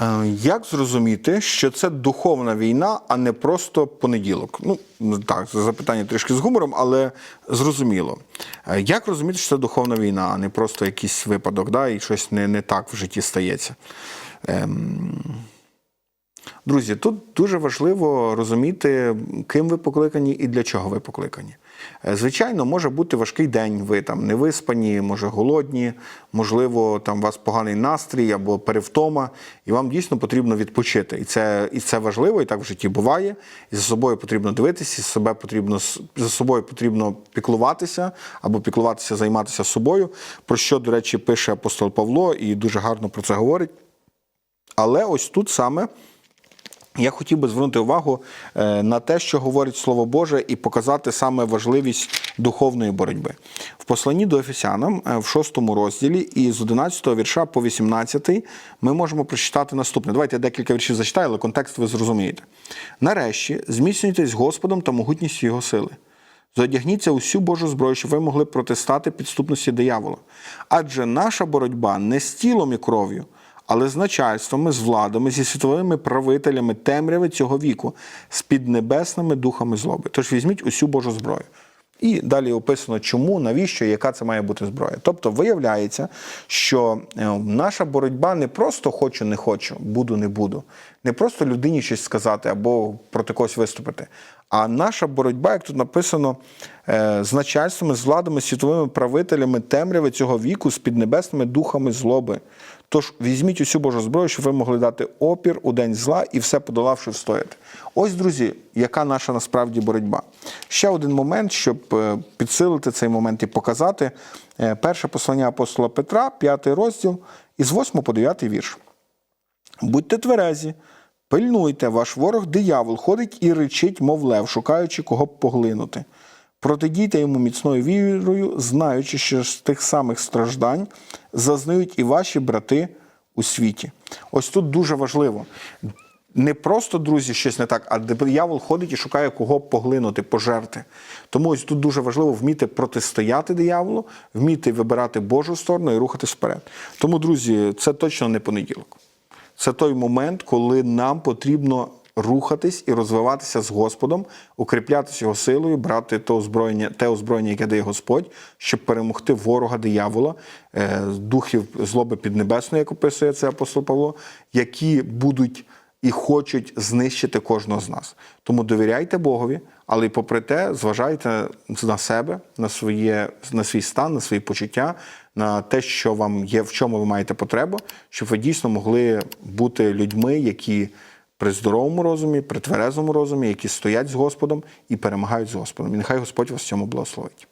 Е, Як зрозуміти, що це духовна війна, а не просто понеділок? Ну так, це запитання трішки з гумором, але зрозуміло. Е, Як розуміти, що це духовна війна, а не просто якийсь випадок, да, і щось не, не так в житті стається? Ем... Друзі, тут дуже важливо розуміти, ким ви покликані і для чого ви покликані. Е, Звичайно, може бути важкий день, ви там не виспані, може голодні, можливо, там у вас поганий настрій або перевтома, і вам дійсно потрібно відпочити. І це, і це важливо, і так в житті буває. І за собою потрібно дивитися, і себе потрібно, за собою потрібно піклуватися або піклуватися, займатися собою, про що, до речі, пише апостол Павло і дуже гарно про це говорить. Але ось тут саме я хотів би звернути увагу е, на те, що говорить Слово Боже, і показати саме важливість духовної боротьби. В посланні до Ефесянам е, в 6 розділі і з 11 вірша по 18 ми можемо прочитати наступне. Давайте я декілька віршів зачитаю, але контекст ви зрозумієте. Нарешті зміцнюйтесь Господом та могутністю Його сили. Зодягніться усю Божу зброю, щоб ви могли протистати підступності диявола. Адже наша боротьба не з тілом і кров'ю, але з начальствами, з владами, зі світовими правителями темряви цього віку, з піднебесними духами злоби. Тож візьміть усю Божу зброю. І далі описано, чому, навіщо, яка це має бути зброя. Тобто виявляється, що е, наша боротьба не просто хочу, не хочу, буду, не буду, не просто людині щось сказати або проти когось виступити. А наша боротьба, як тут написано, е, з начальствами, з владами, світовими правителями темряви цього віку, з піднебесними духами злоби. Тож візьміть усю Божу зброю, щоб ви могли дати опір у день зла і все подолавши встояти. Ось, друзі, яка наша насправді боротьба. Ще один момент, щоб е, підсилити цей момент і показати. Е, Перше послання апостола Петра, п'ятий розділ, із 8 по 9 вірш. Будьте тверезі, пильнуйте, ваш ворог диявол ходить і речить, мов лев, шукаючи кого б поглинути. Протидійте йому міцною вірою, знаючи, що з тих самих страждань зазнають і ваші брати у світі. Ось тут дуже важливо. Не просто, друзі, щось не так, а диявол ходить і шукає кого поглинути, пожерти. Тому ось тут дуже важливо вміти протистояти дияволу, вміти вибирати Божу сторону і рухатись вперед. Тому, друзі, це точно не понеділок. Це той момент, коли нам потрібно рухатись і розвиватися з Господом, укріплятися його силою, брати те озброєння, те озброєння, яке дає Господь, щоб перемогти ворога диявола, е, духів злоби піднебесної, як описує це апостол Павло, які будуть і хочуть знищити кожного з нас. Тому довіряйте Богові, але й попри те, зважайте на себе, на своє на свій стан, на свої почуття, на те, що вам є, в чому ви маєте потребу, щоб ви дійсно могли бути людьми, які при здоровому розумі, при тверезому розумі, які стоять з Господом і перемагають з Господом. І нехай Господь вас в цьому благословить.